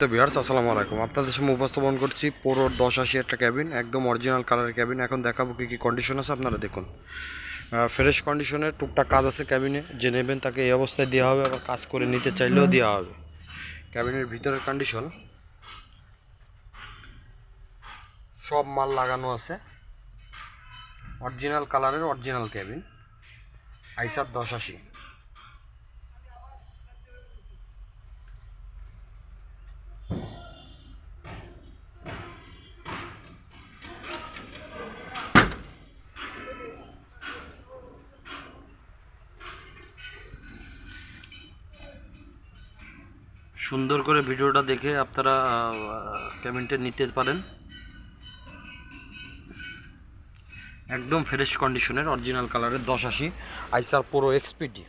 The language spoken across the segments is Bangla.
তো বিহার্স আসসালামু আলাইকুম। আপনাদের সামনে উপস্থাপন করছি পোরোর দশ আশি একটা ক্যাবিন একদম অরিজিনাল কালারের ক্যাবিন এখন দেখাবো কী কী কন্ডিশন আছে, আপনারা দেখুন। ফ্রেশ কন্ডিশনের টুকটাক কাজ আছে ক্যাবিনে যে নেবেন তাকে এই অবস্থায় দেওয়া হবে, আবার কাজ করে নিতে চাইলেও দেওয়া হবে। ক্যাবিনের ভিতরের কন্ডিশন সব মাল লাগানো আছে। অরিজিনাল কালারের অরিজিনাল ক্যাবিন আইসার দশ আশি। সুন্দর করে ভিডিওটা দেখে আপনারা ক্যাবিনটা নিতে পারেন। একদম ফ্রেশ কন্ডিশনের অরিজিনাল কালারের দশ আশি আইসার পুরো এক্সপিডি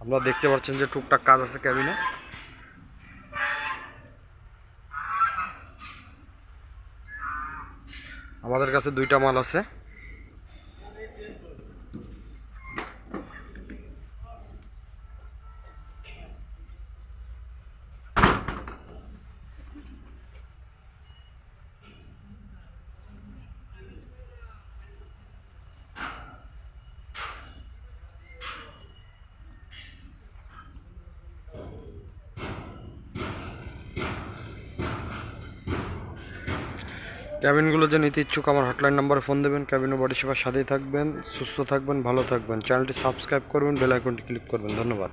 আপনারা দেখতে পাচ্ছেন যে টুকটাক কাজ আছে ক্যাবিনে আমাদের কাছে দুইটা মাল আছে। ক্যাবিনগুলো যে নিতে ইচ্ছুক আমার হটলাইন নাম্বারে ফোন দেবেন, ক্যাবিন বডি সেবার সাথেই থাকবেন, সুস্থ থাকবেন, ভালো থাকবেন। চ্যানেলটি সাবস্ক্রাইব করবেন, বেল আইকনটি ক্লিক করবেন। ধন্যবাদ।